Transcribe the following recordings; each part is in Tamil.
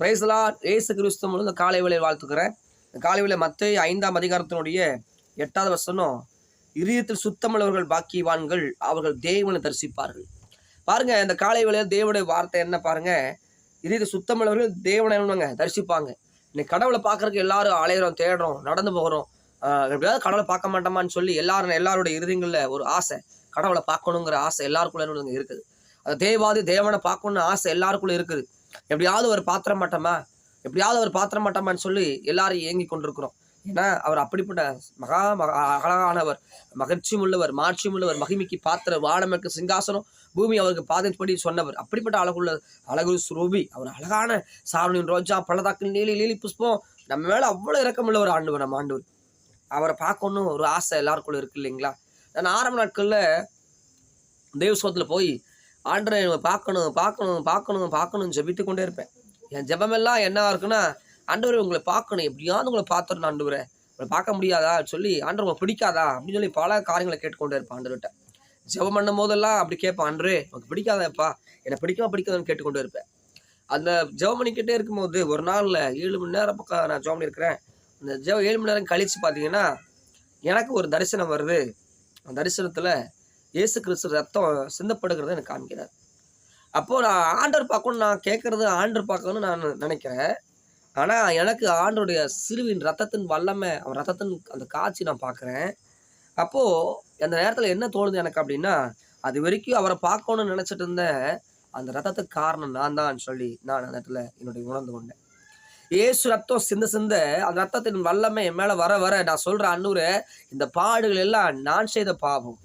பிரைஸ்லா ஏசு கிறிஸ்து முழு இந்த காலை வேளையில் வாழ்த்துக்கிறேன். இந்த காலை வேலை மற்ற ஐந்தாம் அதிகாரத்தினுடைய எட்டாவது வசனம் இதயத்தில் சுத்தமுள்ளவர்கள் பாக்கியவான்கள் அவர்கள் தேவனை தரிசிப்பார்கள். பாருங்க இந்த காலை வேலையில் தேவனுடைய வார்த்தை என்ன பாருங்க? இதயத்தில் சுத்தமுள்ளவர்கள் தேவனை என்னங்க? தரிசிப்பாங்க. இன்னைக்கு கடவுளை பார்க்கறதுக்கு எல்லாரும் அலையிறோம் தேடுறோம் நடந்து போகிறோம். எப்படியாவது கடவுளை பார்க்க மாட்டோமான்னு சொல்லி எல்லாரும் எல்லாருடைய இறுதிங்களில் ஒரு ஆசை. கடவுளை பார்க்கணுங்கிற ஆசை எல்லாருக்குள்ளே இருக்குது அது தேவாதி தேவனை பார்க்கணுன்னு ஆசை எல்லாருக்குள்ளே இருக்குது. எப்படியாவது ஒரு பாத்திரம் மாட்டோமா? எப்படியாவது ஒரு பாத்திரம் மாட்டோமான்னு சொல்லி எல்லாரும் ஏங்கி கொண்டிருக்கிறோம். ஏன்னா அவர் அப்படிப்பட்ட மகா அழகானவர் மகிழ்ச்சி உள்ளவர் மாட்சியும் உள்ளவர் மகிமைக்கு பாத்திர வானமக்கு சிங்காசனம் பூமி அவருக்கு பாதிப்படி சொன்னவர். அப்படிப்பட்ட அழகுள்ள அழகு சுரூபி அவர் அழகான சாரணியின் ரோஜா பள்ளதாக்கு நீலி லீலி புஷ்பம். நம்ம மேல அவ்வளவு இரக்கமுள்ளவர் ஆண்டவர் நம்ம ஆண்டவர். அவரை பார்க்கணும் ஒரு ஆசை எல்லாருக்குள்ள இருக்கு இல்லைங்களா? நான் ஆரம்ப நாட்கள்ல தேவஸ்வத்தில் போய் ஆண்டரை பார்க்கணும் பார்க்கணும் பார்க்கணும் பார்க்கணும் ஜெபித்து கொண்டே இருப்பேன். என் ஜெபமெல்லாம் என்ன இருக்குன்னா ஆண்டவரை உங்களை பார்க்கணும். எப்படியாவது உங்களை பார்த்துடணும் ஆண்டவரை. உங்களை பார்க்க முடியாதா? சொல்லி ஆண்டவர் உங்களை பிடிக்காதா? அப்படின்னு சொல்லி பல காரியங்களை கேட்டுக்கொண்டே இருப்பேன் ஆண்டவர்கிட்ட. ஜெபம் பண்ணும் போதெல்லாம் அப்படி கேட்பேன் ஆண்டரே உனக்கு பிடிக்காதப்பா. என்னை பிடிக்காம பிடிக்காதுன்னு கேட்டுக்கொண்டே இருப்பேன். அந்த ஜெபம் பண்ணிக்கிட்டே இருக்கும்போது ஒரு நாளில் ஏழு மணி நேரம் பக்கம் நான் ஜெபம் பண்ணியிருக்கிறேன். அந்த ஜெபம் ஏழு மணி நேரம் கழித்து பார்த்தீங்கன்னா எனக்கு ஒரு தரிசனம் வருது. அந்த தரிசனத்தில் இயேசு கிறிஸ்து ரத்தம் சிந்தப்படுகிறத எனக்கு காமிக்கிறார் அப்போது நான் ஆண்டர் பார்க்கணும் நான் கேட்குறது ஆண்டர் பார்க்கணும்னு நான் நினைக்கிறேன். ஆனால் எனக்கு ஆண்டருடைய சிறுவின் ரத்தத்தின் வல்லமை அவன் ரத்தத்தின் அந்த காட்சி நான் பார்க்குறேன். அப்போது அந்த நேரத்தில் என்ன தோணுது எனக்கு அப்படின்னா அது வரைக்கும் அவரை பார்க்கணும்னு நினச்சிட்டு இருந்தேன் அந்த ரத்தத்துக்கு காரணம் நான் தான் சொல்லி நான் அந்த இடத்துல என்னுடைய உணர்ந்து கொண்டேன். ஏசு ரத்தம் சிந்த சிந்த அந்த ரத்தத்தின் வல்லமை என் மேலே வர வர நான் சொல்கிற அன்னூரை இந்த பாடுகள் எல்லாம் நான் செய்த பாவம்.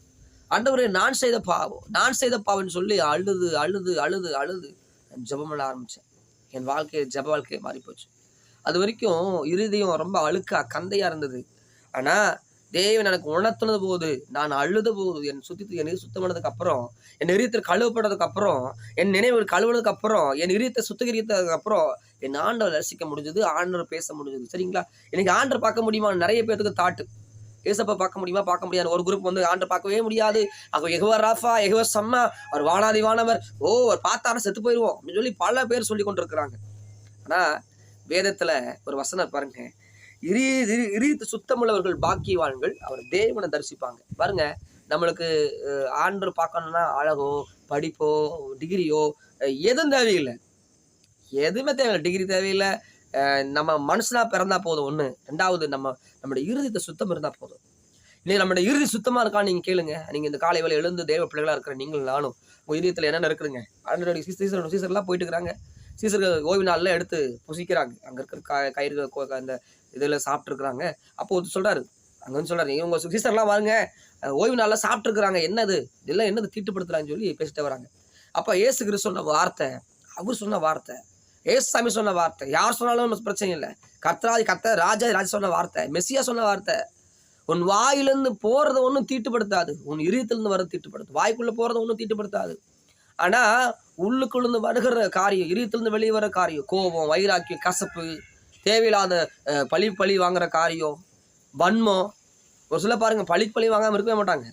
ஆண்டவரே நான் செய்த பாவம் நான் செய்த பாவம்னு சொல்லி அழுது அழுது அழுது அழுது நான் ஜெபம் பண்ண ஆரம்பித்தேன் என் வாழ்க்கையை ஜெப வாழ்க்கையை மாறி போச்சு. அது வரைக்கும் இருதயம் ரொம்ப அழுக்கா கந்தையாக இருந்தது. ஆனால் தேவன் எனக்கு உணர்த்தினது போது நான் அழுத போது என் சுத்தி என் சுத்தம் சுத்தமானதுக்கு அப்புறம் என் இரியத்தில் கழுவப்பட்டதுக்கு அப்புறம் என் நினைவு கழுவுனதுக்கு அப்புறம் என் இரியத்தை சுத்திகரித்ததுக்கு அப்புறம் என் ஆண்டவர் ரசிக்க முடிஞ்சது ஆண்டவர் பேச முடிஞ்சது. சரிங்களா? எனக்கு ஆண்டர் பார்க்க முடியுமா நிறைய பேர்த்துக்கு தாட்டு. ஏசப்பா பார்க்க முடியுமா? பார்க்க முடியாது. ஒரு குரூப் வந்து ஆண்டு பார்க்கவே முடியாது. அவர் எகுவர் ராஃபா எகுவர் சம்மா அவர் வானாதி வானவர். ஓ அவர் பார்த்தாலும் செத்து போயிடுவோம் அப்படின்னு சொல்லி பல பேர் சொல்லி கொண்டு இருக்கிறாங்க ஆனா ஒரு வசனம் பாருங்க. இரி இரித்து சுத்தமுள்ளவர்கள் பாக்கியவான்கள் அவர் தேவனை தரிசிப்பாங்க. பாருங்க நம்மளுக்கு ஆண்டு பார்க்கணும்னா அழகோ படிப்போ டிகிரியோ எதுவும் தேவையில்லை. எதுவுமே தேவையில்லை. டிகிரி தேவையில்லை. நம்ம மனுஷனாக பிறந்தா போதும். ஒன்று ரெண்டாவது நம்ம நம்மளுடைய இறுதித்தை சுத்தம் இருந்தால் போதும். இன்னைக்கு நம்மளுடைய இறுதி சுத்தமாக இருக்கான்னு நீங்கள் கேளுங்க. நீங்கள் இந்த காலை வேலை எழுந்து தேவ பிள்ளைகளாக இருக்கிற நீங்களும் நானும் உங்கள் இதயத்துல என்னென்ன இருக்குதுங்க? ஆண்டோடைய சீசர் சீசர்லாம் போயிட்டு இருக்கிறாங்க. சீசர்கள் ஓய்வு நாளில் எடுத்து புசிக்கிறாங்க. அங்கே இருக்கிற க- கயிறு கொ- அந்த இதில் சாப்பிட்ருக்குறாங்க அப்போ ஒருத்தர் சொல்கிறார் அங்கே வந்து சொல்கிறாரு இவங்க சீசர்லாம் பாருங்க ஓய்வு நாளில் சாப்பிட்ருக்குறாங்க என்னது? இதெல்லாம் என்னது தீட்டுப்படுத்துறாங்கன்னு சொல்லி பேசிட்டு வராங்க. அப்போ ஏசு கிறிஸ்து சொன்ன வார்த்தை அவர் சொன்ன வார்த்தை ஏசாமி சொன்ன வார்த்தை. யார் சொன்னாலும் நமக்கு பிரச்சனை இல்லை. கர்த்தராஜ் கர்த்த ராஜா ராஜா சொன்ன வார்த்தை மெஸ்ஸியா சொன்ன வார்த்தை. உன் வாயிலிருந்து போகிறத ஒன்றும் தீட்டுப்படுத்தாது. உன் இதயத்திலிருந்து வர தீட்டுப்படுத்தும் வாய்க்குள்ளே போகிறத ஒன்றும் தீட்டுப்படுத்தாது. ஆனால் உள்ளுக்குள்ளேருந்து வருகிற காரியம் இதயத்திலிருந்து வெளியே வர காரியம் கோபம் வைராக்கியம் கசப்பு தேவையில்லாத பழி பழி வாங்குற காரியம் வன்மம். ஒரு சில பாருங்க பழி பழி வாங்காமல் இருக்கவே மாட்டாங்க.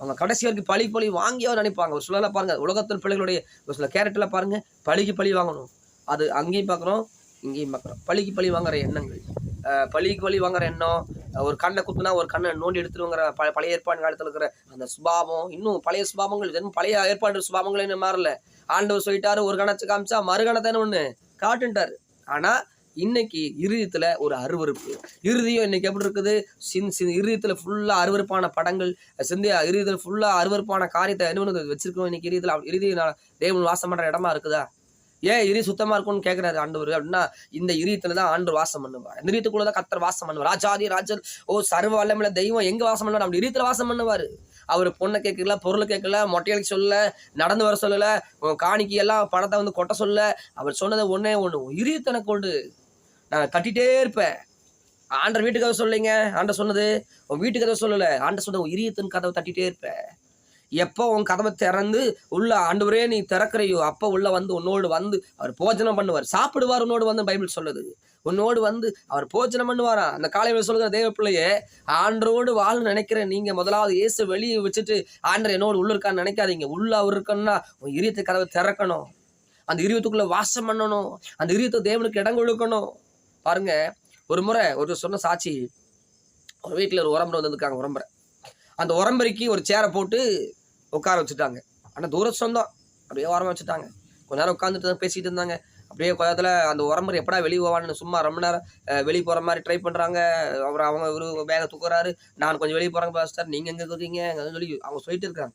அவங்க கடைசி வரைக்கும் பழி பழி வாங்கியோ நினைப்பாங்க. ஒரு சிலரில் பாருங்கள் உலகத்தில் பிள்ளைகளுடைய ஒரு சில கேரக்டர்ல பாருங்கள் பழிக்கு பழி வாங்கணும். அது அங்கேயும் பார்க்குறோம் இங்கேயும் பார்க்குறோம். பழிக்கு பழி வாங்குற எண்ணங்கள். பழிக்கு பழி வாங்குற எண்ணம் ஒரு கண்ணை குத்துனா ஒரு கண்ணை நோண்டி எடுத்துருங்கிற ப பழைய ஏற்பாடு காலத்தில் இருக்கிற அந்த சுபாவம் இன்னும் பழைய சுபாவங்கள் இன்னும் பழைய ஏற்பாடு சுபாவங்கள் இன்னும் மாறல. ஆண்டவர் சொல்லிட்டாரு ஒரு கணத்தை காமிச்சா மறுகணத்தை ஒன்று காட்டுன்ட்டார். ஆனால் இன்னைக்கு இறுதியத்தில் ஒரு அருவருப்பு. இறுதியும் இன்னைக்கு எப்படி இருக்குது? சின் சின் இறுதியத்தில் ஃபுல்லாக அருவருப்பான படங்கள் சிந்தியா இறுதியில் ஃபுல்லாக அருவறுப்பான காரியத்தை என்ன வச்சுருக்கோம் வச்சிருக்கோம் இன்னைக்கு? இருதயத்துல இருதய தேவன் வாசம் பண்ணுற இடமா இருக்குதா? ஏன் இரு சுத்தமாக இருக்கும்னு கேட்குறாரு ஆண்டவர் அப்படின்னா இந்த இரியத்தில் தான் ஆண்டு வாசம் பண்ணுவார். இந்த இரியத்துக்குள்ள தான் கத்தர் வாசம் பண்ணுவார். ராஜாதி ராஜன் ஓ சர்வ வல்லமில்ல தெய்வம் எங்கே வாசம் பண்ணுவார்? நம்ம இரியத்தில் வாசம் பண்ணுவார். அவர் பொண்ணை கேட்கல பொருளை கேட்கல மொட்டையலுக்கு சொல்லல நடந்து வர சொல்லல உன் எல்லாம் பணத்தை வந்து கொட்ட சொல்ல அவர் சொன்னது ஒன்றே ஒன்று இரியத்தனை கொண்டு நான் கட்டிகிட்டே இருப்பேன். ஆண்டர் வீட்டு கதை சொல்லிங்க. ஆண்டர் சொன்னது உன் வீட்டு கதை சொல்லல. ஆண்டர் சொன்ன உன் இரியத்தின் கதவை தட்டிட்டே இருப்பேன். எப்போ உன் கதவை திறந்து உள்ள ஆண்டவரே நீ திறக்கிறையோ அப்போ உள்ள வந்து உன்னோடு வந்து அவர் போஜனம் பண்ணுவார். சாப்பிடுவார் உன்னோடு வந்து பைபிள் சொல்லுது. உன்னோடு வந்து அவர் போஜனம் பண்ணுவாராம் அந்த காலையில் சொல்லுகிற தேவ பிள்ளையே ஆண்டரோடு வாழ நினைக்கிற நீங்க முதலாவது இயேசு வெளியே வச்சுட்டு ஆண்டர் என்னோடு உள்ள இருக்கான்னு நினைக்காதீங்க. உள்ள அவர் இருக்கணும்னா உன் இரியத்தை கதவை திறக்கணும். அந்த இரியத்துக்குள்ளே வாசம் பண்ணணும். அந்த இரியத்தை தேவனுக்கு இடம் கொடுக்கணும். பாருங்க ஒரு முறை ஒரு சொன்ன சாட்சி ஒரு வீட்டில் ஒரு உரம்பரை வந்திருக்காங்க உரம்பரை அந்த உரம்பரைக்கு ஒரு சேரை போட்டு உட்கார வச்சுட்டாங்க. ஆனால் தூர சொந்தம் அப்படியே ஓரமா வச்சுட்டாங்க. கொஞ்ச நேரம் உட்காந்துட்டு பேசிகிட்டு இருந்தாங்க. அப்படியே கொஞ்சத்தில் அந்த உரம்பர் எப்படா வெளியே போவான்னு சும்மா ரொம்ப நேரம் வெளியே போகிற மாதிரி ட்ரை பண்ணுறாங்க அப்புறம் அவங்க இவரு பேகை தூக்குறாரு. நான் கொஞ்சம் வெளியே போகிறேங்க பாஸ்டர் நீங்கள் எங்கே இருக்கீங்க? சொல்லி அவங்க சொல்லிட்டு இருக்காங்க.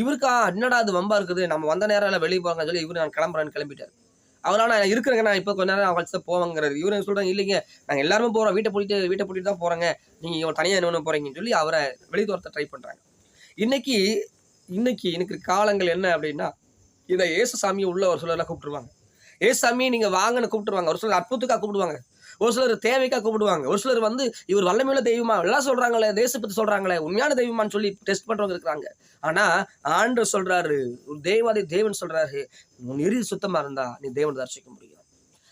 இவருக்கா என்னடா அது வம்பா இருக்குது? நம்ம வந்த நேரம் இல்லை வெளியே போகிறாங்கன்னு சொல்லி இவரு நான் கிளம்புறேன்னு கிளம்பிட்டார். அவரால் நான் இருக்கிறேங்க. நான் இப்போ கொஞ்ச நேரம் கழிச்சு தான் போவாங்கிறாரு. இவரு சொல்கிறாங்க இல்லைங்க. நாங்கள் எல்லாருமே போகிறோம் வீட்டை பூட்டிட்டு வீட்டை பூட்டிட்டு தான் போகிறாங்க நீங்கள் தனியாக என்ன போகிறீங்கன்னு சொல்லி அவரை வெளியே துரத்த ட்ரை பண்ணுறாங்க இன்னைக்கு இன்னைக்கு எனக்கு காலங்கள் என்ன அப்படின்னா இதை ஏசு சாமியை உள்ள ஒரு சிலர்லாம் கூப்பிட்டுருவாங்க. ஏசாமி நீங்கள் வாங்கன்னு கூப்பிட்டுருவாங்க. ஒரு சிலர் அற்புதத்துக்காக கூப்பிடுவாங்க. ஒரு சிலர் தேவைக்காக கூப்பிடுவாங்க. ஒரு சிலர் வந்து இவர் வல்லமையுள்ள தெய்வமா? எல்லாம் சொல்கிறாங்களே தேச சொல்கிறாங்களே உண்மையான தெய்வமான்னு சொல்லி டெஸ்ட் பண்ணுறவங்க இருக்கிறாங்க. ஆனால் ஆண்டு சொல்கிறாரு ஒரு தேவாதி தேவன் சொல்கிறாரு உன் இறுதி சுத்தமாக இருந்தால் நீ தேவன் தரிசிக்க முடியும்.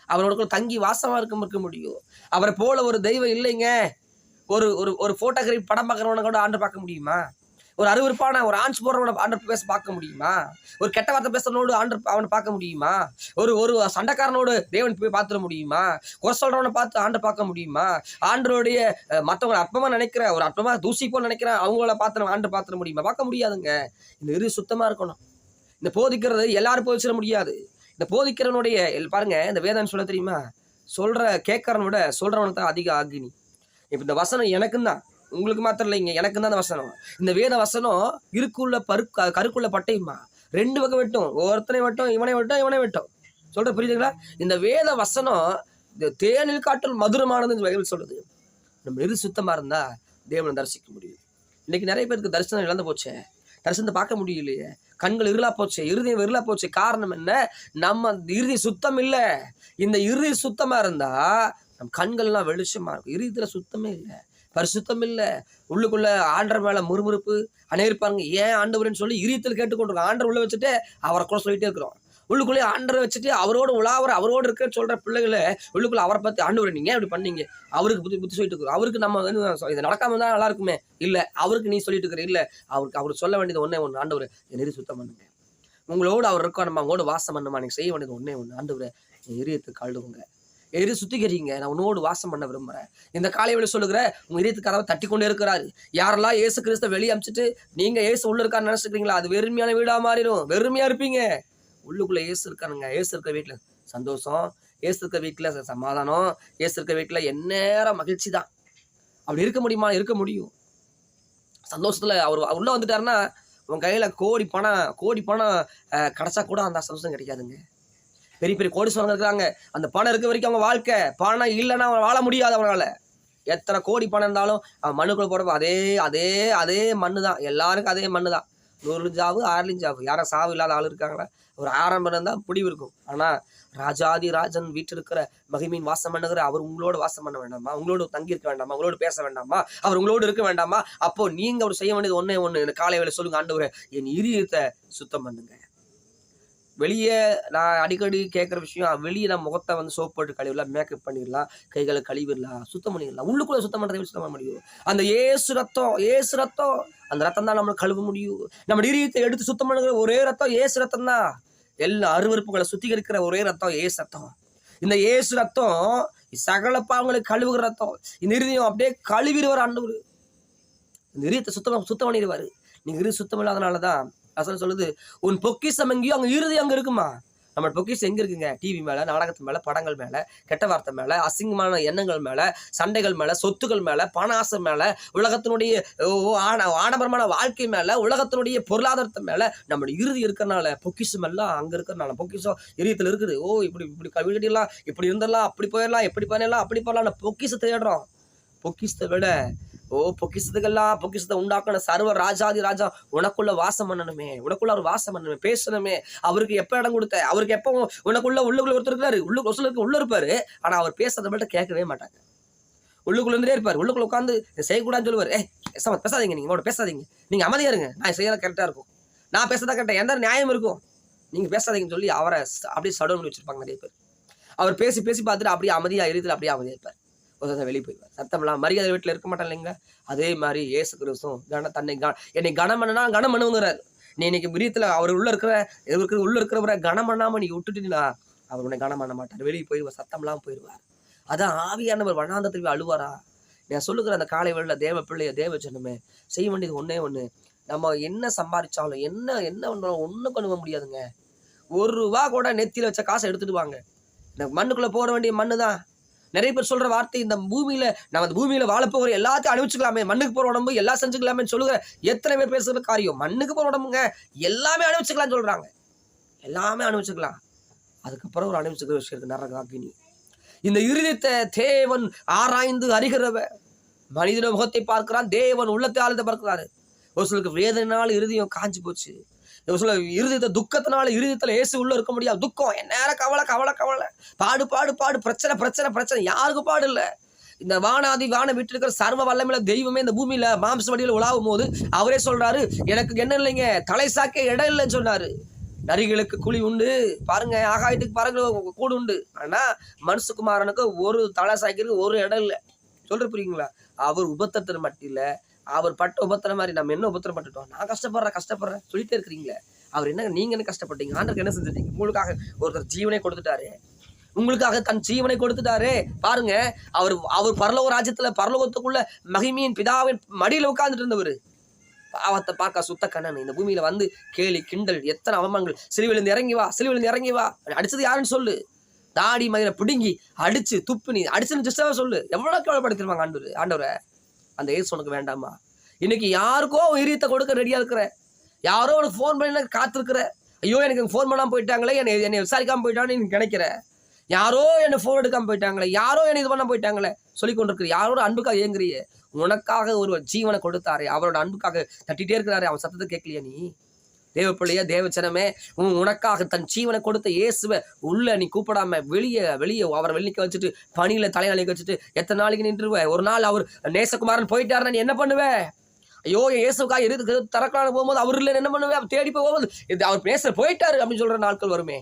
அவரோட தங்கி வாசமாக இருக்க இருக்க முடியும். அவரை போல ஒரு தெய்வம் இல்லைங்க. ஒரு ஒரு ஒரு ஃபோட்டோகிராஃபி படம் பார்க்குறவனை கூட ஆண்டு பார்க்க முடியுமா? ஒரு அறிவுறுப்பான ஒரு ஆன்ஸ் போடுறவனை ஆண்டர் பேச பார்க்க முடியுமா? ஒரு கெட்ட வார்த்தை பேசுறவனோடு ஆண்டர் அவனை பார்க்க முடியுமா? ஒரு ஒரு சண்டைக்காரனோடு தேவன் போய் பார்த்துட முடியுமா? குறை சொல்றவனை பார்த்து ஆண்டர் பார்க்க முடியுமா? ஆண்டருடைய மற்றவங்க மத்தவங்களை நினைக்கிற ஒரு அப்பமா தூசி போல் நினைக்கிற அவங்கள பார்த்து நம்ம பார்த்துட முடியுமா? பார்க்க முடியாதுங்க. இந்த இரு சுத்தமாக இருக்கணும். இந்த போதிக்கிறது எல்லாரும் போதிச்சிட முடியாது. இந்த போதிக்கிறவனுடைய பாருங்க இந்த வேதம் சொல்ல தெரியுமா? சொல்ற கேட்கறவனை விட சொல்றவனை தான் அதிக ஆகினி இப்போ இந்த வசனம் எனக்கும் தான் உங்களுக்கு மாத்திரம் இல்லைங்க. எனக்கு தான் அந்த வசனம். இந்த வேத வசனம் இருக்குள்ள பரு கருக்குள்ள பட்டையுமா? ரெண்டு பக்கம் வெட்டும். ஒவ்வொருத்தனை வெட்டும் இவனை வெட்டும் இவனை வெட்டும். சொல்கிற புரியுதுங்களா? இந்த வேத வசனம் இந்த தேனில் காட்டல் மதுரமானது இந்த பைபிள் சொல்லுது. நம்ம எது சுத்தமாக இருந்தால் தேவனை தரிசிக்க முடியும் இன்னைக்கு நிறைய பேருக்கு தரிசனம் இழந்து போச்சே. தரிசனத்தை பார்க்க முடியலையே. கண்கள் இருளா போச்சு. இருதயம் இருளா போச்சு. காரணம் என்ன? நம்ம இறுதி சுத்தம் இல்லை. இந்த இறுதி சுத்தமாக இருந்தால் நம் கண்கள்லாம் வெளிச்சமாக இருக்கும். இறுதியில் சுத்தமே இல்லை. பரிசுத்தம் இல்லை உள்ளுக்குள்ள ஆண்டர் மேல முறுமுறுப்பு. அனைவருப்பாருங்க ஏன் ஆண்டவர்னு சொல்லி இரியத்தில் கேட்டுக்கொண்டிருக்கோம் ஆண்டர் உள்ள வச்சுட்டு அவரை கூட சொல்லிட்டே இருக்கிறோம். உள்ளுக்குள்ளே ஆண்டரை வச்சுட்டு அவரோட உலாவர அவரோடு இருக்க சொல்ற பிள்ளைகளை உள்ளுக்குள்ள அவரை பார்த்து ஆண்டவர் நீங்க அப்படி இப்படி பண்ணீங்க? அவருக்கு புத்தி புத்தி சொல்லிட்டு இருக்கிறோம் அவருக்கு நம்ம வந்து இது நடக்காம தான் நல்லா இருக்குமே. இல்லை அவருக்கு நீ சொல்லிட்டு இருக்கிற இல்லை அவருக்கு அவர் சொல்ல வேண்டியது ஒன்றே ஒன்று ஆண்டவர் நெறி சுத்தம் பண்ணுங்க. உங்களோட அவர் இருக்கோம் நம்ம அவங்களோட வாசம் பண்ணுமா? நீங்கள் செய்ய வேண்டியது ஒன்றே ஒன்று ஆண்டவரை எரியத்துக்கு எரியத்தை எரி சுத்திகரிங்க. நான் உன்னோடு வாசம் பண்ண விரும்புகிறேன் இந்த காலை வேளை சொல்லுகிற உங்கள் இதயத்து கதவை தட்டி கொண்டே இருக்கிறாரு. யாரெல்லாம் ஏசு கிறிஸ்த வெளியே அமிச்சிட்டு நீங்கள் ஏசு உள்ள இருக்கான்னு நினச்சிக்கிறீங்களா அது வெறுமையான வீடாக மாறிடும். வெறுமையாக இருப்பீங்க. உள்ளுக்குள்ளே ஏசு இருக்கானுங்க ஏசு இருக்க வீட்டில் சந்தோஷம். ஏசு இருக்க வீட்டில் சமாதானம். ஏசு இருக்க வீட்டில் எந்நேரம் மகிழ்ச்சி தான். அப்படி இருக்க முடியுமா? இருக்க முடியும். சந்தோஷத்தில் அவர் உள்ளே வந்துட்டாருன்னா உன் கையில் கோடி பணம் கோடி பணம் கிடச்சா கிடைச்சா கூட அந்த சந்தோஷம் கிடைக்காதுங்க. பெரிய பெரிய கோடீஸ்வரங்க இருக்கிறாங்க. அந்த பணம் இருக்க வரைக்கும் அவங்க வாழ்க்கை. பணம் இல்லைன்னா அவன் வாழ முடியாது அவனால் எத்தனை கோடி பணம் இருந்தாலும் அவன் மண்ணுக்குள்ள போடுறப்ப அதே அதே அதே மண்ணு தான் எல்லாருக்கும் அதே மண்ணு தான் நூறு ஜாவு ஆறுலையும் ஜாவு. யாரும் சாவு இல்லாத ஆள் இருக்காங்களா? ஒரு ஆரம்பம் இருந்தால் முடிவு இருக்கும். ஆனால் ராஜாதி ராஜன் வீட்டில் இருக்கிற மகிமையின் வாசம் பண்ணுகிற அவர் உங்களோட வாசம் பண்ண வேண்டாமா? உங்களோட தங்கி இருக்க வேண்டாமா? உங்களோட பேச வேண்டாமா? அவர் உங்களோட இருக்க வேண்டாமா? அப்போ நீங்கள் அவர் செய்ய வேண்டியது ஒன்றே ஒன்று இந்த காலை வேலை சொல்லுங்க ஆண்டவரே. என் இரியத்தை சுத்தம் பண்ணுங்க. வெளியே நான் அடிக்கடி கேட்குற விஷயம் வெளியே நான் முகத்தை வந்து சோப் போட்டு கழுவிடலாம் மேக்கப் பண்ணிடலாம் கைகளை கழுவிடலாம் சுத்தம் பண்ணிடலாம். உள்ளுக்குள்ளே சுத்தம் பண்ணுறது சுத்தம் பண்ண முடியும்? அந்த ஏசு ரத்தம் ஏசு ரத்தம் அந்த ரத்தம் தான் நம்மளை கழுவ முடியும். நம்ம இரியத்தை எடுத்து சுத்தம் பண்ணுற ஒரே ரத்தம் ஏசு ரத்தம் தான். எல்லா அருவருப்புகளை சுத்திகரிக்கிற ஒரே ரத்தம் ஏசு ரத்தம். இந்த ஏசு ரத்தம் சகல பாவங்களை கழுவுகிற ரத்தம் இந்த இறுதியம் அப்படியே கழுவிடுவார் ஆண்டவர். இந்த இறுதியத்தை சுத்தம் சுத்தம் பண்ணிடுவார். நீங்கள் இறுதி சுத்தம் இல்லாதனால தான் வசனம் சொல்லுது உன் பொக்கிஷம் எங்கேயோ அங்கே இறுதி அங்கே இருக்குமா? நம்ம பொக்கிஷம் எங்கே இருக்குங்க? டிவி மேலே நாடகத்து மேலே படங்கள் மேலே கெட்ட வார்த்தை மேலே அசிங்கமான எண்ணங்கள் மேலே சண்டைகள் மேலே சொத்துக்கள் மேலே பண ஆசை மேலே உலகத்தினுடைய ஓ, ஆன ஆடம்பரமான வாழ்க்கை மேலே உலகத்தினுடைய பொருளாதாரத்தை மேலே நம்மளுடைய இறுதி இருக்கிறனால பொக்கிஷம் எல்லாம் அங்கே இருக்கிறனால பொக்கிஷம் இரியத்துல இருக்குது. ஓ இப்படி இப்படி கவிழலாம் இப்படி இருந்தெல்லாம் அப்படி போயிடலாம் எப்படி பண்ணிடலாம் அப்படி பண்ணலாம் பொக்கிஷத்தை தேடுறோம். பொக்கிஷத்தை விட ஓ பொக்கிஷத்துக்கெல்லாம் பொக்கிஷத்தை உண்டாக்கின சர்வ ராஜாதி ராஜா உனக்குள்ள வாசம் பண்ணணுமே உனக்குள்ள அவர் வாசம் பண்ணணுமே பேசணுமே. அவருக்கு எப்போ இடம் கொடுத்த அவருக்கு எப்போ உனக்குள்ள உள்ளுக்குள்ள ஒருத்தர் இருக்காரு உள்ளுக்கு ஒரு உள்ள இருப்பாரு. ஆனால் அவர் பேசுறத மட்டும் கேட்கவே மாட்டாங்க. உள்ளுக்குள்ள இருந்தே இருப்பார். உள்ளுக்குள்ள உட்காந்து செய்யக்கூடாதுன்னு சொல்லுவார். ஏ பேசாம பேசாதீங்க நீங்கள் கூட பேசாதீங்க. நீங்கள் அமைதியாக இருங்க. நான் செய்யறது கரெக்டாக இருக்கும். நான் பேசுறதா கரெக்டாக எந்த நியாயம் இருக்கும். நீங்கள் பேசாதீங்கன்னு சொல்லி அவரை ச- அப்படியே சடவு பண்ணி வச்சிருப்பாங்க நிறைய பேர். அவர் பேசி பேசி பார்த்துட்டு அப்படியே அமைதியாக இறுதியில் அப்படியே அமைதியாக இருப்பார். ஒரு வெளியே போயிடுவார் சத்தம்லாம் மரியாதை வீட்டில் இருக்க மாட்டேன் இல்லைங்க? அதே மாதிரி ஏசு கிறிஸ்துவும் கன தன்னை க என்னை கனம் கனமண்ணுங்கிறார். கனம் பண்ணுங்கிறார் நீ இன்னைக்கு பிரியத்தில் அவர் உள்ளே இருக்கிற இருக்கிற உள்ள இருக்கிறவரை கனம் பண்ணாம நீ விட்டுட்டீங்கன்னா அவர் உன்னை கனம் பண்ண மாட்டார். வெளியே போயிடுவார் சத்தம்லாம் போயிடுவார். அதான் ஆவியானவர் வண்ணாந்தத்தில் அழுவாரா? நான் சொல்லுகிற அந்த காலை வேளையில தேவ பிள்ளைய தேவ ஜனமே செய்ய வேண்டியது ஒன்றே ஒன்று நம்ம என்ன சம்பாதிச்சாலும் என்ன என்ன பண்ணாலும் ஒன்றும் கொண்டு போக முடியாதுங்க. ஒரு ரூபா கூட நெத்தியில் வச்ச காசை எடுத்துட்டு வாங்க. இந்த மண்ணுக்குள்ள போட வேண்டிய மண்ணு தான் நிறைய பேர் சொல்கிற வார்த்தை இந்த பூமியில் நம்ம அந்த பூமியில் வாழப்போகிற எல்லாத்தையும் அனுபவிச்சுக்கலாமே மண்ணுக்கு போகிற உடம்பு எல்லாம் செஞ்சுக்கலாமே சொல்லுகிற எத்தனை பேர் பேசுகிற காரியம் மண்ணுக்கு போகிற உடம்புங்க எல்லாமே அனுபவிச்சுக்கலாம்னு சொல்கிறாங்க எல்லாமே அனுபவிச்சுக்கலாம் அதுக்கப்புறம் ஒரு அனுபவிச்சுக்கிற விஷயம் இருக்கு நரக அக்னி இந்த இருதயத்தை தேவன் ஆராய்ந்து அறிகிறவ மனிதன முகத்தை பார்க்கிறான் தேவன் உள்ளத்தை ஆழ்ந்து பார்க்கிறாரு. ஒரு சிலருக்கு வேதனைனால இருதயம் காஞ்சி போச்சு. சொல்ல சில இருதயத்தை துக்கத்தினால இருதயத்தில் ஏசு உள்ள இருக்க முடியாது. துக்கம். என்ன நேரம் கவலை கவலை கவலை. பாடு பாடு பாடு. பிரச்சனை பிரச்சனை பிரச்சனை. யாருக்கும் பாடு இல்லை. இந்த வானாதி வான விட்டு இருக்கிற சர்வ வல்லமில தெய்வமே இந்த பூமியில மாம்ச வடியில் உலாவும் போது அவரே சொல்றாரு எனக்கு என்ன இல்லைங்க? தலை சாக்க இடம் இல்லைன்னு சொன்னாரு. நரிகளுக்கு குழி உண்டு. பாருங்க ஆகாயத்துக்கு பாருங்க கூடு உண்டு. ஆனா மனுஷகுமாரனுக்கு ஒரு தலை சாய்க்கிறதுக்கு ஒரு இடம் இல்லை. சொல்ற புரியுங்களா? அவர் உபத்தத்தின் மட்டும் அவர் பட்ட உபத்திரம் மாதிரி நம்ம என்ன உபத்திரம் பட்டுட்டோம் நான் கஷ்டப்படுறேன் கஷ்டப்படுறேன். சொல்லிட்டே இருக்கிறீங்களே. அவர் என்ன நீங்க என்ன கஷ்டப்பட்டீங்க? ஆண்டருக்கு என்ன செஞ்சுட்டீங்க உங்களுக்காக ஒருத்தர் ஜீவனை கொடுத்துட்டாரு. உங்களுக்காக தன் ஜீவனை கொடுத்துட்டாரு. பாருங்க அவர் அவர் பரலோக ராஜ்யத்துல பரலோகத்துக்குள்ள மகிமியின் பிதாவின் மடியில் உட்கார்ந்துட்டு இருந்தவர். பாவத்தை பார்க்க சுத்த கண்ணன். இந்த பூமியில வந்து கேலி கிண்டல் எத்தனை அவமானங்கள். சிலுவிலிருந்து இறங்கி வா சிலுவிலிருந்து இறங்கி வா. அடிச்சது யாருன்னு சொல்லு. தாடி மயிரை பிடுங்கி அடிச்சு துப்பு நீ அடிச்சுன்னு ஜஸ்டாக சொல்லு. எவ்வளவு கேவலப்படுத்திருவாங்க ஆண்டவர்? ஆண்டவரை. அந்த ஏசு உனக்கு வேண்டாமா? இன்னைக்கு யாருக்கோ உயிரியத்தை கொடுக்க ரெடியாக இருக்கிற. யாரோ உனக்கு ஃபோன் பண்ணி காத்திருக்கிற. ஐயோ எனக்கு ஃபோன் பண்ணாமல் போயிட்டாங்களே என்னை என்னை விசாரிக்காமல் போயிட்டான்னு நீ நினைக்கிற. யாரோ என்னை ஃபோன் எடுக்காமல் போயிட்டாங்களே யாரோ என்னை இது பண்ண போயிட்டாங்களே சொல்லி கொண்டிருக்கிற. யாரோட அன்புக்காக ஏங்குறியே? உனக்காக ஒரு ஜீவனை கொடுத்தாரு அவரோட அன்புக்காக தட்டிகிட்டே இருக்கிறாரு அவன் சத்தத்தை கேட்கலையா நீ? தேவ பிள்ளைய தேவச்சனமே உனக்காக தன் ஜீவனை கொடுத்த இயேசுவை உள்ள நீ கூப்பிடாம வெளியே வெளியே அவரை வெளிக்க வச்சுட்டு பணியில தலையாளிக்க வச்சுட்டு எத்தனை நாளைக்கு நின்றுவ? ஒரு நாள் அவர் நேசகுமாரன் போயிட்டாருன்னா நீ என்ன பண்ணுவே? ஐயோ இயேசுக்காக இருக்கு தரக்கலான போகும்போது அவர் இல்லை என்ன பண்ணுவேன் தேடி போகும்போது இது அவர் பேச போயிட்டாரு அப்படின்னு சொல்ற நாட்கள் வருமே.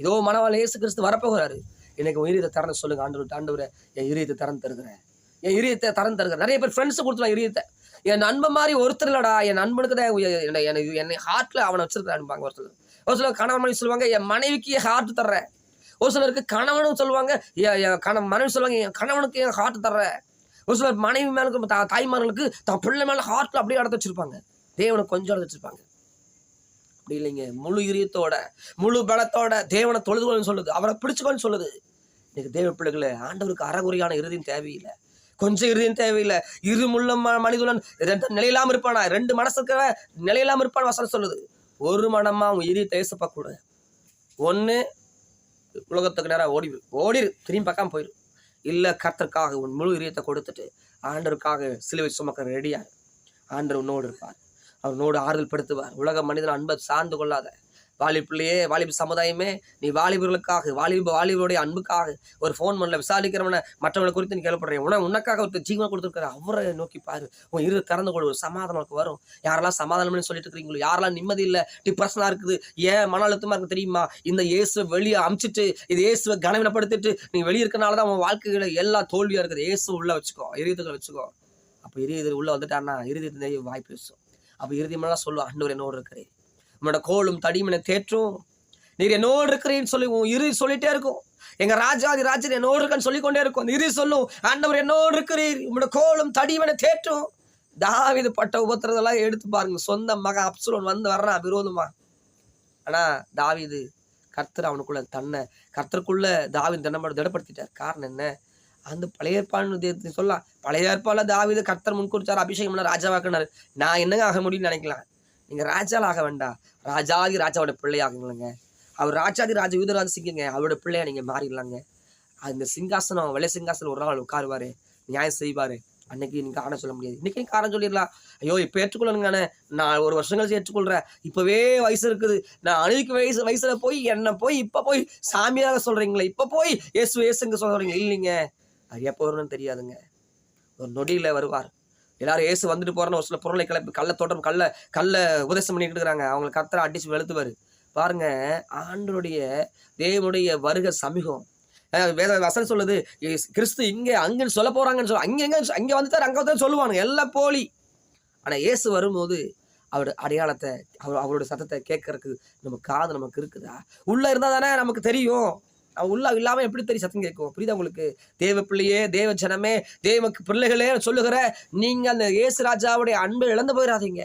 இதோ மனவாள இயேசு கிறிஸ்து வரப்போகிறாரு. எனக்கு உன் இதயத்தை திறந்து சொல்லுங்க ஆண்டு ஆண்டவரை என் உயிரியத்தை திறந்து தருகிறேன். என் இதயத்தை தரம் தருகிறேன் நிறைய பேர் ஃப்ரெண்ட்ஸ் கொடுத்துலாம் இதயத்தை என் நண்பன் மாதிரி ஒருத்தர் இல்லடா என் நண்பனுக்கு தான் என்னை என்னை- என்னை ஹார்ட்ல அவனை வச்சிருக்கிறான்பாங்க ஒரு சிலர் ஒரு சிலர் கணவன் மனைவி சொல்லுவாங்க என் மனைவிக்கு ஹார்ட் தர்றேன். ஒரு சிலருக்கு கணவனும் சொல்லுவாங்க என் என் கண மனைவி சொல்லுவாங்க என் கணவனுக்கு என் ஹார்ட் தர்றேன். ஒரு சிலர் மனைவி மேலே தா தாய்மார்களுக்கு தான் பிள்ளை மேலே ஹார்ட்ல அப்படியே அடத்து வச்சிருப்பாங்க. தேவனை கொஞ்சம் அடத்து வச்சிருப்பாங்க. அப்படி இல்லைங்க. முழு இரியத்தோட முழு பலத்தோட தேவனை தொழுதுகோன்னு சொல்லுது. அவரை பிடிச்சுக்கோன்னு சொல்லுது. இன்னைக்கு தேவ பிள்ளைகளே ஆண்டவருக்கு அறகுறையான இறுதியும் தேவையில்லை. கொஞ்சம் இறுதியும் தேவையில்லை. இருமுள்ள ம- மனிதனுடன் ரெண்டு இருப்பானா? ரெண்டு மனசுக்கு நிலையில்லாமல் இருப்பான் வசனம் சொல்லுது. ஒரு மனமா அவன் இறுதி ஏசப்பா ஒன்று உலகத்துக்கு நேராக ஓடிடு ஓடிடு திரும்பி பார்க்காம போயிரு. இல்லை கர்த்தருக்காக உன் முழு இதயத்தை கொடுத்துட்டு ஆண்டருக்காக சிலுவை சுமக்க ரெடியாக ஆண்டர் உன்னோடு இருப்பார். அவர் உன்னோடு ஆறுதல் படுத்துவார். உலக மனிதன் அன்பை சார்ந்து கொள்ளாத வாலிபிள்ளையே வாலிப சமுதாயமே நீ வாலிபர்களுக்காக வாலிப வாலிபருடைய அன்புக்காக ஒரு ஃபோன் பண்ணல விசாரிக்கிறவன மற்றவங்களை குறித்து நீ கேள்விப்படுறேன் உன உனக்காக ஒருத்தர் ஜீவனை கொடுத்துருக்காரு அவரை நோக்கி பாரு. உன் இரு திறந்து கொள் ஒரு சமாதானம் வரும். யாரெல்லாம் சமாதானம்னு சொல்லிட்டு இருக்கிறீங்களோ யாரெல்லாம் நிம்மதி இல்லை டிப்ரெஷனாக இருக்குது ஏன் மன அழுத்தமாக இருக்கு தெரியுமா? இந்த இயேசுவை வெளியே அமிச்சிட்டு இது இயேசுவை கனவீனப்படுத்திட்டு நீ வெளியே இருக்கனால தான் உன் வாழ்க்கையில் எல்லா தோல்வியாக இருக்குது. இயேசு உள்ளே வச்சுக்கோ இதயத்துக்குள்ள வச்சுக்கோ. அப்போ இறுதி உள்ளே வந்துட்டான்னா இறுதி வாய் பேசும். அப்போ இறுதியமெல்லாம் சொல்லுவா அன்னூர் என்னோடு இருக்கிறேன். உங்களோட கோலும் தடிமனை தேற்றும். நீர் என்னோடு இருக்கிறேன்னு சொல்லி உன் இறுதி சொல்லிட்டே இருக்கும். எங்க ராஜாதி ராஜன் என்னோடு இருக்கன்னு சொல்லிக்கொண்டே இருக்கும். இரு இறுதி சொல்லும் ஆண்டவர் என்னோடு இருக்கிறீர். உங்களோட கோலும் தடிமனை தேற்றும். தாவிது பட்ட உபத்திரதெல்லாம் எடுத்து பாருங்க. சொந்த மக அப்சுலன் வந்து வர்றான் விரோதமா. ஆனா தாவிது கர்த்தர் அவனுக்குள்ள தன்னை கர்த்தருக்குள்ள தாவின் தன்னோட திடப்படுத்திட்டார். காரணம் என்ன? அந்த பழைய ஏற்பாடுன்னு சொல்லலாம். பழைய ஏற்பாடுல தாவீது கர்த்தர் முன்குறிச்சார் அபிஷேகம் பண்ண ராஜாவாக்குனாரு. நான் என்னங்க ஆக முடியும்னு நினைக்கலாம்? நீங்கள் ராஜால ஆக வேண்டாம் ராஜாதி ராஜாவோட பிள்ளையாகுங்களேங்க அவர் ராஜாதி ராஜா யூதராஜ சிங்கங்க. அவரோட பிள்ளையா நீங்கள் மாறிடலாங்க. அந்த சிங்காசனம் வெள்ளை சிங்காசனம் ஒரு நாள் உட்காருவாரு. நியாயம் செய்வார். அன்னைக்கு நீங்கள் காரணம் சொல்ல முடியாது. இன்னைக்கு காரணம் சொல்லிடலாம். ஐயோ இப்போ ஏற்றுக்கொள்ளணுங்கண்ணே நான் ஒரு வருஷம் கழிச்சு ஏற்றுக்கொள்கிறேன் இப்போவே வயசு இருக்குது. நான் அணுவிக்கு வயசு வயசில் போய் என்னை போய் இப்போ போய் சாமியாக சொல்கிறீங்களே இப்போ போய் ஏசு ஏசுங்க சொல்கிறீங்க இல்லைங்க. அது எப்போ வரும்னு தெரியாதுங்க. ஒரு நொடியில் வருவார். எல்லாரும் ஏசு வந்துட்டு போகிறேன்னு ஒரு சில பொருளை கிளப்பி கள்ள தோட்டம் கல்ல கல்ல உபதேசம் பண்ணிட்டு இருக்கிறாங்க. அவங்களை கத்தரை அடிச்சு வெளுத்துவார். பாருங்க ஆண்டனுடைய தேவனுடைய வருக சமீபம் வேத வசனம் சொல்லுது கிறிஸ்து இங்கே அங்கன்னு சொல்ல போகிறாங்கன்னு சொல்ல அங்கே எங்கே அங்கே வந்துட்டார் அங்கே வந்து சொல்லுவாங்க எல்லாம் போலி. ஆனால் இயேசு வரும்போது அவர் அடையாளத்தை அவர் அவரோட சத்தத்தை கேட்கறதுக்கு நம்ம காது நமக்கு இருக்குதா? உள்ளே இருந்தால் தானே நமக்கு தெரியும். உள்ள இல்லாம எப்படி தெரியும் சத்தம் கேட்கும்? புரியுதா உங்களுக்கு? தேவ பிள்ளையே தேவ ஜனமே தேவக்கு பிள்ளைகளே சொல்லுகிற நீங்க அந்த இயேசு ராஜாவுடைய அன்பை இழந்து போயிடாதீங்க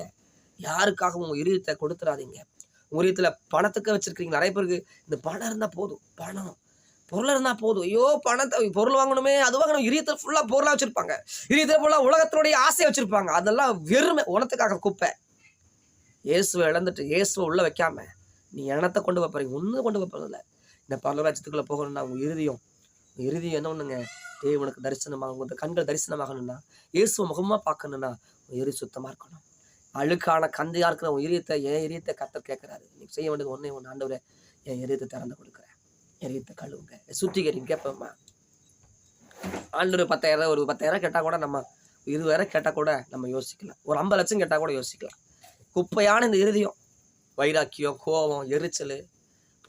யாருக்காகவும் உங்க இருதயத்தை கொடுத்துடாதீங்க உங்கள் இருதயத்துல பணத்துக்கு வச்சிருக்கீங்க நிறைய பேருக்கு இந்த பணம் இருந்தா போதும். பணம். பொருள் இருந்தா போதும். ஐயோ பணத்தை பொருள் வாங்கணுமே. அது வாங்கணும் இரியத்தில் ஃபுல்லா பொருளா வச்சிருப்பாங்க. இரியத்தில் ஃபுல்லா உலகத்தினுடைய ஆசையை வச்சிருப்பாங்க. அதெல்லாம் வெறுமை உணத்துக்காக குப்பை. இயேசுவை இழந்துட்டு இயேசுவை உள்ள வைக்காம நீ இனத்தை கொண்டு வைப்பறீங்க ஒன்றும் கொண்டு வைப்பதில்லை இந்த பரலராட்சத்துக்குள்ள போகணும்னா உங்கள் இறுதியும் இறுதியும் இருதயம் என்ன ஒன்றுங்க தேவனுக்கு தரிசனமாக உங்கள் கண்கள் தரிசனமாகணும்னா இயேசுவை முகமாக பார்க்கணும்னா உன் இறுதி சுத்தமாக இருக்கணும். அழுக்கான கந்தையாக இருக்கிற உன் இதயத்தை என் இதயத்தை கத்த கேட்கறாரு. நீங்கள் செய்ய வேண்டியது ஒன்றே ஒன்று ஆண்டவரை என் இதயத்தை திறந்து கொடுக்குறேன். என் கழுவுங்க. சுத்திகரிங்க கேட்போம்மா. ஆண்டு பத்தாயிரம் ஒரு பத்தாயிரம் கேட்டால் கூட நம்ம இருபதாயிரம் கேட்டால் கூட நம்ம யோசிக்கலாம். ஒரு ஐம்பது லட்சம் கேட்டால் கூட யோசிக்கலாம். குப்பையான இந்த இறுதியம் வைராக்கியம் கோபம் எரிச்சல்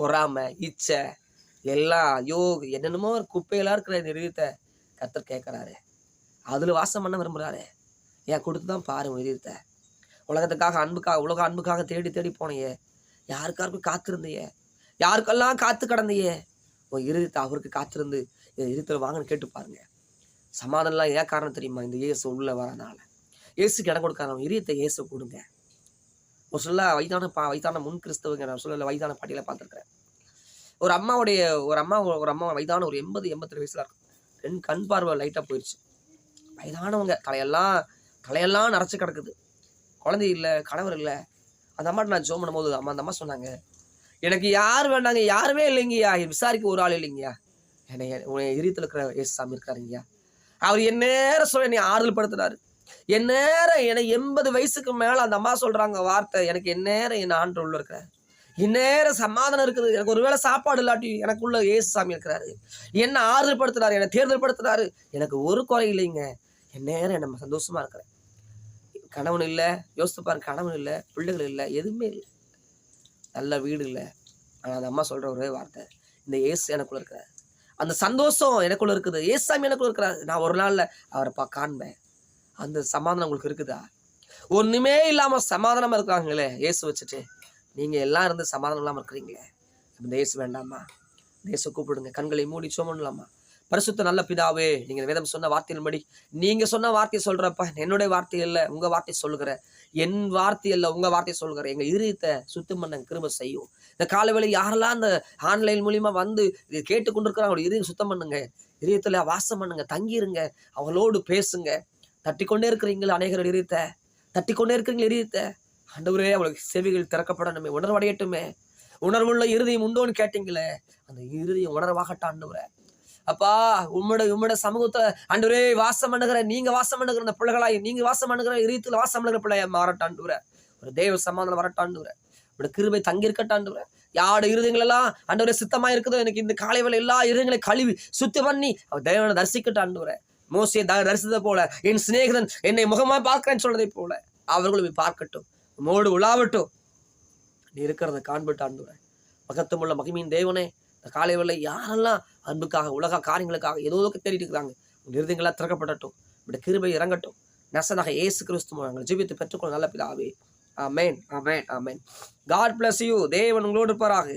பொறாமை இச்சை எல்லாம் ஐயோ என்னென்னமோ ஒரு குப்பையெல்லாம் இருக்கிற இந்த கத்தர் கேட்குறாரு. அதில் வாசம் பண்ண விரும்புகிறாரு ஏன் கொடுத்து தான் பாரு உன் உலகத்துக்காக அன்புக்காக உலக அன்புக்காக தேடி தேடி போனையே. யாருக்காருக்கும் காத்திருந்தையே. யாருக்கெல்லாம் காத்து கடந்தையே. உன் இருதயத்தை அவருக்கு காத்திருந்து என் இருதயத்தில் வாங்கன்னு கேட்டு பாருங்க. சமாதானம்லாம் ஏன் காரணம் தெரியுமா? இந்த இயேசு உள்ளே வரனால இயேசுக்கு இடம் கொடுக்காதவன் இதயத்தை இயேசு கொடுங்க. ஒரு சொல்ல வயதான பா வயதான முன் கிறிஸ்தவங்க நான் சொல்ல வயதான பாட்டியில் பார்த்துருக்குறேன். ஒரு அம்மாவுடைய ஒரு அம்மா ஒரு அம்மா வயதான ஒரு எண்பது எண்பத்தெட்டு வயசுல இருக்கும் ரெண்டு கண் பார்வை லைட்டாக போயிடுச்சு வயதானவங்க தலையெல்லாம் தலையெல்லாம் நரைச்சி கிடக்குது. குழந்தை இல்லை கணவர் இல்லை. அந்த அம்மாட்ட நான் ஜோம் பண்ணும்போது அம்மா அந்த அம்மா சொன்னாங்க எனக்கு யார் வேண்டாங்க? யாருமே இல்லைங்கய்யா. விசாரிக்க ஒரு ஆள் இல்லைங்கய்யா. என்னை உன் எரியத்தில் இருக்கிற ஏசு சாமி இருக்காருங்கய்யா. அவர் என் நேரம் சொல்ல என்னை ஆறுதல் படுத்துறாரு என் நேரம் என்னை எண்பது வயசுக்கு மேலே அந்த அம்மா சொல்கிறாங்க வார்த்தை. எனக்கு என் நேரம் என் ஆண்டு உள்ள இருக்கிற இந்நேரம் சமாதானம் இருக்குது. எனக்கு ஒருவேளை சாப்பாடு இல்லாட்டி எனக்குள்ள ஏசு சாமி இருக்கிறாரு. என்ன ஆறுதல் படுத்துறாரு என்னை தேர்தல் படுத்துறாரு எனக்கு ஒரு குறை இல்லைங்க. என் நேரம் நம்ம சந்தோஷமா இருக்கிறேன் கணவன் இல்லை யோசித்து பாருங்க. கணவன் இல்லை பிள்ளைகள் இல்லை எதுவுமே இல்லை. நல்ல வீடு இல்லை. ஆனால் அந்த அம்மா சொல்கிற ஒரே வார்த்தை. இந்த ஏசு எனக்குள்ள இருக்கிறார். அந்த சந்தோஷம் எனக்குள்ள இருக்குது. ஏசு சாமி எனக்குள்ள இருக்கிறார். நான் ஒரு நாளில் அவரை பா காண்பேன். அந்த சமாதானம் உங்களுக்கு இருக்குதா? ஒன்றுமே இல்லாமல் சமாதானமாக இருக்காங்களே இயேசு வச்சுட்டு. நீங்கள் எல்லாம் இருந்து சமாதானம் இல்லாமல் இருக்கிறீங்களே? இந்த இயேசு வேண்டாமா? இயேசு கூப்பிடுங்க கண்களை மூடி சோமலாமா பரிசுத்த நல்ல பிதாவே நீங்கள் வேதம் சொன்ன வார்த்தையின்படி நீங்கள் சொன்ன வார்த்தையை சொல்கிறப்ப என்னுடைய வார்த்தை இல்லை உங்கள் வார்த்தை சொல்கிற என் வார்த்தை இல்லை உங்கள் வார்த்தை சொல்கிற எங்கள் இருத்தை சுத்தம் பண்ண கிருப செய்யும். இந்த காலவேளை யாரெல்லாம் அந்த ஆன்லைன் மூலியமாக வந்து இதை கேட்டுக்கொண்டிருக்கிறாங்க அவங்களோட இதயம் சுத்தம் பண்ணுங்க இதயத்தில் வாசம் பண்ணுங்க தங்கிருங்க அவங்களோடு பேசுங்க. தட்டிக்கொண்டே இருக்கிறீங்கள் அநேகர் எரித்த. தட்டிக்கொண்டே இருக்கிறீங்கள் எரித்த. ஆண்டவரே அவளுக்கு செவிகள் திறக்கப்படணுமே உணர்வடையட்டுமே. உணர்வுள்ள இருதயம் உண்டோன்னு கேட்டீங்களே. அந்த இறுதியும் உணர்வாகட்ட ஆண்டவரே. அப்பா உம்மட உம்மட சமூகத்தை ஆண்டவரே வாசம் பண்ணுகிற நீங்க வாசம் பண்ணுகிற அந்த பிள்ளைகளாய் நீங்க வாசம் பண்ணுகிற இறுதியில் வாசம் பண்ணுகிற பிள்ளைய மாறட்டாண்டுற ஒரு தேவ சமாதானம் வரட்டாண்டுற உங்களோட கிருபை தங்கியிருக்கட்டாண்டுற யாரோட இருதயங்கள் எல்லாம் ஆண்டவரே சுத்தமா இருக்குதோ எனக்கு இந்த காலை வேலை எல்லா இருதயங்களையும் கழுவி சுத்தம் பண்ணி அவர் தேவனை தரிசிக்கட்டாண்டுற மோசையை த தரிசித்ததை போல என் சிநேகிதன் என்னை முகமாக பார்க்கிறேன்னு சொல்றதை போல அவர்களும் போய் பார்க்கட்டும். உம்மோடு உலாவட்டும். நீ இருக்கிறத காண்பிட்டு பக்கத்தும் உள்ள மகிமையின் தேவனே இந்த காலை வேளை யாரெல்லாம் அன்புக்காக உலக காரியங்களுக்காக ஏதோ தேடிட்டு இருக்கிறாங்க உங்க திறக்கப்படட்டும். இப்படி கிருபை இறங்கட்டும். நசனாக ஏசு கிறிஸ்து நாங்கள் ஜீவித்து பெற்றுக்கொள்ள நல்ல பிதாவே. ஆமென் ஆமென் ஆமென். காட் பிளஸ் யூ தேவன் உங்களோடு இருப்பாராக.